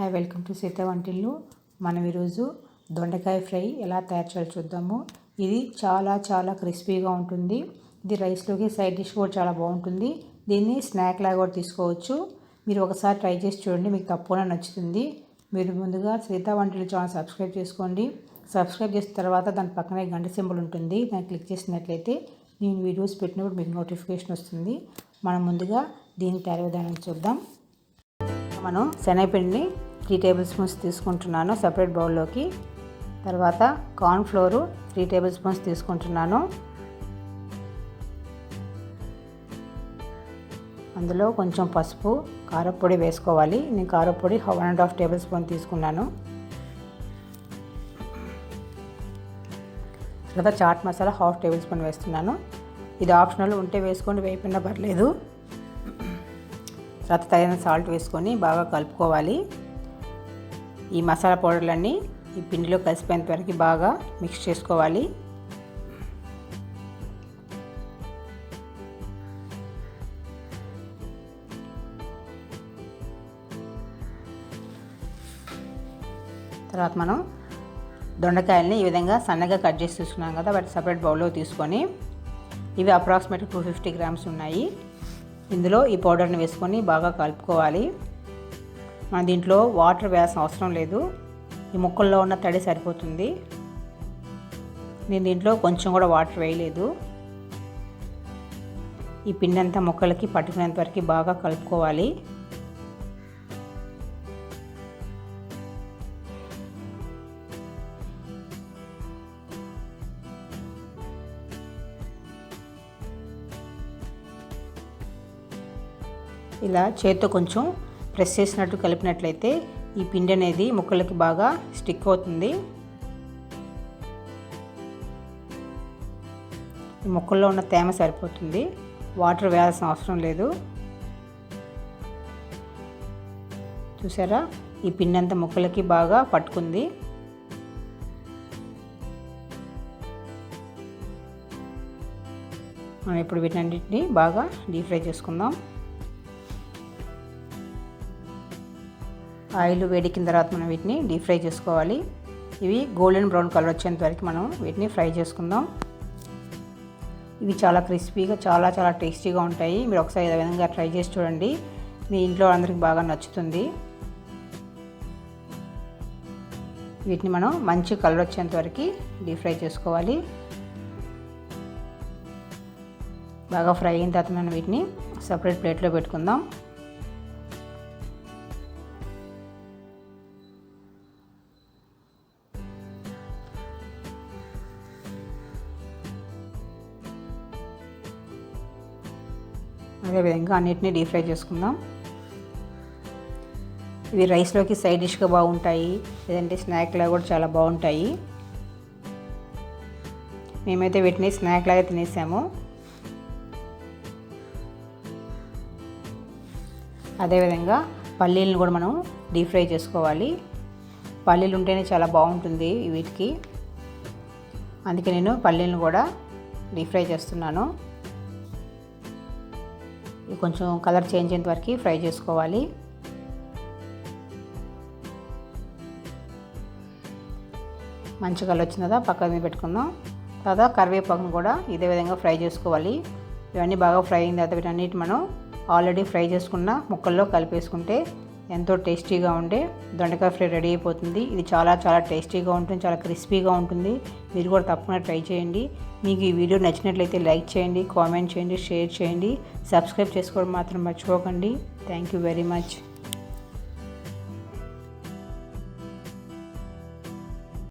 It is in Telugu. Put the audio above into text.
హాయ్ వెల్కమ్ టు సీత వంటిల్లు. మనం ఈరోజు దొండకాయ ఫ్రై ఎలా తయారు చేయాలో చూద్దాము. ఇది చాలా చాలా క్రిస్పీగా ఉంటుంది. ఇది రైస్లోకి సైడ్ డిష్ కూడా చాలా బాగుంటుంది. దీన్ని స్నాక్ లాగా కూడా తీసుకోవచ్చు. మీరు ఒకసారి ట్రై చేసి చూడండి మీకు తప్పకుండా నచ్చుతుంది. మీరు ముందుగా సీత వంటిల్లు ఛానల్ సబ్స్క్రైబ్ చేసుకోండి. సబ్స్క్రైబ్ చేసిన తర్వాత దాని పక్కనే గంట సింబల్ ఉంటుంది. దాన్ని క్లిక్ చేసినట్లయితే నేను వీడియోస్ పెట్టినప్పుడు మీకు నోటిఫికేషన్ వస్తుంది. మనం ముందుగా దీని తయారు విధానం చూద్దాం. మనం శనగపిండిని త్రీ టేబుల్ స్పూన్స్ తీసుకుంటున్నాను సపరేట్ బౌల్లోకి. తర్వాత corn flour three tablespoons తీసుకుంటున్నాను. అందులో కొంచెం పసుపు కారపొడి వేసుకోవాలి. నేను కారపొడి one and half tablespoon తీసుకున్నాను. తర్వాత chaat masala half tablespoon వేస్తున్నాను. ఇది ఆప్షనల్ ఉంటే వేసుకొని వేయకుండా పర్లేదు. తర్వాత తగిన సాల్ట్ వేసుకొని బాగా కలుపుకోవాలి. ఈ మసాలా పౌడర్లన్నీ ఈ పిండిలో కలిసిపోయేంత వరకు బాగా మిక్స్ చేసుకోవాలి. తర్వాత మనం దొండకాయల్ని ఈ విధంగా సన్నగా కట్ చేసి తీసుకున్నాం కదా వాటి సపరేట్ బౌల్లో తీసుకొని ఇవి అప్రాక్సిమేట్ టూ ఫిఫ్టీ గ్రామ్స్ ఉన్నాయి. ఇందులో ఈ పౌడర్ని వేసుకొని బాగా కలుపుకోవాలి. మన దీంట్లో వాటర్ వేయాల్సిన అవసరం లేదు. ఈ ముక్కల్లో ఉన్న తడి సరిపోతుంది. నేను దీంట్లో కొంచెం కూడా వాటర్ వేయలేదు. ఈ పిండి అంతా ముక్కలకి పట్టుకునేంత వరకు బాగా కలుపుకోవాలి. ఇలా చేత్తో కొంచెం ప్రెస్ చేసినట్టు కలిపినట్లయితే ఈ పిండి అనేది ముక్కలకి బాగా స్టిక్ అవుతుంది. ఈ ముక్కల్లో ఉన్న తేమ సరిపోతుంది. వాటర్ వేయాల్సిన అవసరం లేదు. చూసారా? ఈ పిండి అంతా ముక్కలకి బాగా పట్టుకుంది. మనం ఇప్పుడు వీటన్నిటిని బాగా డీప్ ఫ్రై చేసుకుందాం. ఆయిల్ వేడికిన తర్వాత మనం వీటిని డీప్ ఫ్రై చేసుకోవాలి. ఇవి గోల్డెన్ బ్రౌన్ కలర్ వచ్చేంత వరకు మనం వీటిని ఫ్రై చేసుకుందాం. ఇవి చాలా క్రిస్పీగా చాలా చాలా టేస్టీగా ఉంటాయి. మీరు ఒకసారి విధంగా ట్రై చేసి చూడండి. మీ ఇంట్లో అందరికి బాగా నచ్చుతుంది. వీటిని మనం మంచి కలర్ వచ్చేంత వరకు డీప్ ఫ్రై చేసుకోవాలి. బాగా ఫ్రై అయిన తర్వాత మనం వీటిని సపరేట్ ప్లేట్లో పెట్టుకుందాం. అదేవిధంగా అన్నిటినీ డీప్ ఫ్రై చేసుకుందాం. ఇవి రైస్లోకి సైడ్ డిష్గా బాగుంటాయి. లేదంటే స్నాక్లా కూడా చాలా బాగుంటాయి. మేమైతే వీటిని స్నాక్ లాగా తినేసాము అదేవిధంగా పల్లీలను కూడా మనం డీప్ ఫ్రై చేసుకోవాలి. పల్లీలు ఉంటేనే చాలా బాగుంటుంది వీటికి. అందుకే నేను పల్లీలను కూడా డీప్ ఫ్రై చేస్తున్నాను. కొంచెం కలర్ చేంజ్ అయ్యేంత వరకు ఫ్రై చేసుకోవాలి. మంచి కలర్ వచ్చింది కదా పక్కన మీద పెట్టుకుందాం. తర్వాత కరివేపాకును కూడా ఇదే విధంగా ఫ్రై చేసుకోవాలి. ఇవన్నీ బాగా ఫ్రై అయిన తర్వాత వీటన్నిటి మనం ఆల్రెడీ ఫ్రై చేసుకున్న ముక్కల్లో కలిపేసుకుంటే ఎంతో టేస్టీగా ఉండే దొండకాయ ఫ్రై రెడీ అయిపోతుంది. ఇది చాలా చాలా టేస్టీగా ఉంటుంది చాలా క్రిస్పీగా ఉంటుంది. మీరు కూడా తప్పకుండా ట్రై చేయండి. మీకు ఈ వీడియో నచ్చినట్లయితే లైక్ చేయండి కామెంట్ చేయండి షేర్ చేయండి. సబ్స్క్రైబ్ చేసుకోవడం మాత్రం మర్చిపోకండి. Thank you very much.